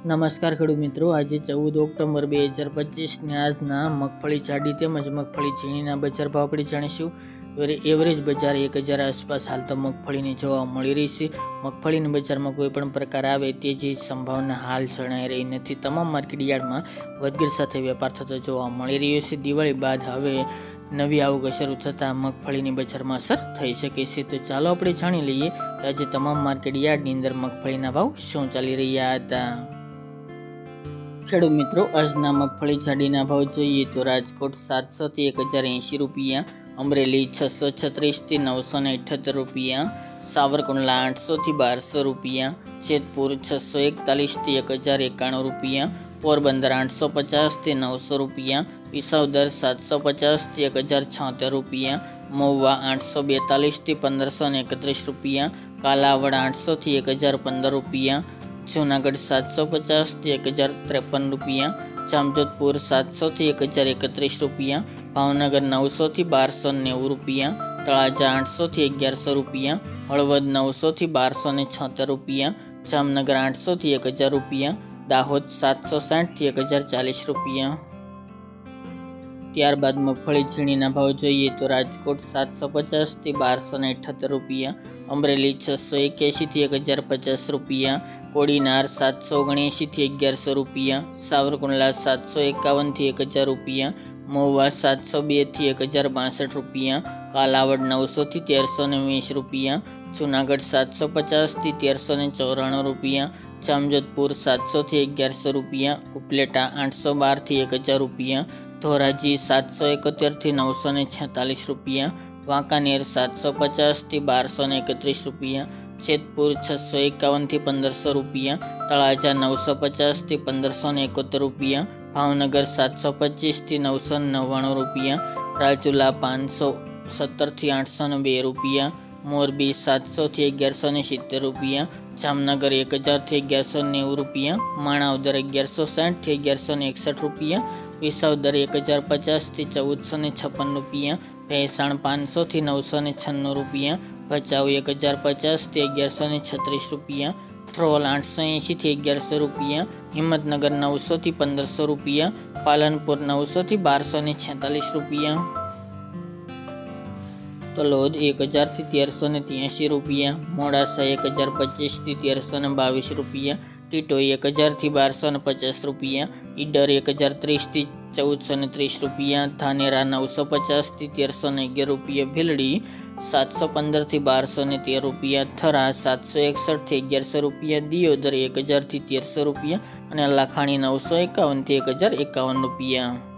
નમસ્કાર ખેડૂત મિત્રો, આજે ચૌદ ઓક્ટોબર બે હજાર પચીસની આજના મગફળી જાડી તેમજ મગફળી ઝીણીના બજાર ભાવ આપણે જાણીશું. એવરે, એવરેજ બજાર એક હજાર આસપાસ હાલ તો મગફળીની જોવા મળી રહી છે. મગફળીના બજારમાં કોઈ પણ પ્રકાર આવે તે જે સંભાવના હાલ જણાઈ રહી નથી. તમામ માર્કેટ યાર્ડમાં વધઘટ સાથે વેપાર થતો જોવા મળી રહ્યો છે. દિવાળી બાદ હવે નવી આવક શરૂ થતાં મગફળીની બજારમાં અસર થઈ શકે છે. તો ચાલો આપણે જાણી લઈએ આજે તમામ માર્કેટ યાર્ડની અંદર મગફળીના ભાવ શું ચાલી રહ્યા હતા. ખેડૂત મિત્રો, આજના મગફળી જાડીના ભાવ જોઈએ તો રાજકોટ સાતસોથી એક હજાર એંશી રૂપિયા, અમરેલી છસો છત્રીસથી નવસો ને અઠ્યોતેર રૂપિયા, સાવરકુંડલા આઠસોથી બારસો રૂપિયા, જેતપુર છસો એકતાલીસથી એક હજાર એકાણું રૂપિયા, પોરબંદર આઠસો પચાસથી નવસો રૂપિયા, વિસાવદર સાતસો પચાસથી એક હજાર છોતેર રૂપિયા, મહુવા આઠસો બેતાલીસથી પંદરસો ને એકત્રીસ રૂપિયા, કાલાવડ આઠસોથી એક હજાર પંદર રૂપિયા જૂનાગઢ સાતસો પચાસથી એક હજાર ત્રેપન રૂપિયા, જામજોધપુર સાતસોથી એક હજાર એકત્રીસ રૂપિયા, ભાવનગર નવસોથી બારસો નેવું રૂપિયા, તળાજા આઠસોથી અગિયારસો રૂપિયા, હળવદ નવસોથી બારસો ને છોતેર રૂપિયા, જામનગર આઠસોથી એક હજાર રૂપિયા, દાહોદ સાતસો સાઠથી એક હજાર ચાલીસ રૂપિયા. ત્યારબાદ મગફળી ઝીણીના ભાવ જોઈએ તો રાજકોટ સાતસો પચાસથી બારસો ને રૂપિયા, અમરેલી છસો એક્યાસીથી એક હજાર પચાસ રૂપિયા કોડીનાર સાતસો ઓગણએંશીથી અગિયારસો રૂપિયા, સાવરકુંડલા સાતસો એકાવનથી એક હજાર રૂપિયા, મહુવા સાતસો બેથી એક હજાર બાસઠ રૂપિયા, કાલાવડ નવસોથી તેરસો ને વીસ રૂપિયા, જુનાગઢ સાતસો પચાસથી તેરસો ને ચોરાણું રૂપિયા, જામજોધપુર સાતસોથી અગિયારસો રૂપિયા, ઉપલેટા આઠસો બારથી એક હજાર રૂપિયા, ધોરાજી સાતસો એકોતેરથી નવસો ને છેતાલીસ રૂપિયા, વાંકાનેર સાતસો પચાસથી બારસો ને એકત્રીસ રૂપિયા જેતપુર છસો એકાવનથી પંદરસો રૂપિયા, તળાજા નવસો પચાસથી પંદરસો ને એકોતેર રૂપિયા, ભાવનગર સાતસો પચીસથી નવસો નવ્વાણું રૂપિયા, રાજુલા પાંચસો સત્તરથી આઠસો ને બે રૂપિયા, મોરબી સાતસોથી અગિયારસો ને સિત્તેર રૂપિયા, જામનગર એક હજારથી અગિયારસો નેવું રૂપિયા માણાવદર અગિયારસો સાઠથી અગિયારસો ને એકસઠ રૂપિયા, વિસાવદર એક હજાર પચાસથી ચૌદસો ને છપ્પન રૂપિયા ભેસાણ પાંચસોથી નવસો ને છન્નું રૂપિયા ભચાઉ એક હજાર પચાસથી અગિયારસો ને છત્રીસ રૂપિયા થ્રોલ આઠસો એંશીથી અગિયારસો રૂપિયા, હિંમતનગર નવસોથી પંદરસો રૂપિયા, પાલનપુર નવસોથી બારસો ને છેતાલીસ રૂપિયા. તલોદ એક હજારથી તેરસો ને ત્યાંશી રૂપિયા, મોડાસા એક હજાર પચીસથી તેરસો ને બાવીસ રૂપિયા, ટીટોઈ એક હજારથી બારસો ને પચાસ રૂપિયા, ઈડર એક હજાર ત્રીસથી ચૌદસો ને ત્રીસ રૂપિયા, ધાનેરા નવસો પચાસથી તેરસો ને અગિયાર રૂપિયા, ભીલડી સાતસો પંદરથી બારસો ને તેર રૂપિયા, થરા સાતસો એકસઠથી અગિયારસો રૂપિયા, દિયોદર એક હજારથી તેરસો રૂપિયા અને લાખાણી નવસો એકાવનથી એક હજાર એકાવન રૂપિયા.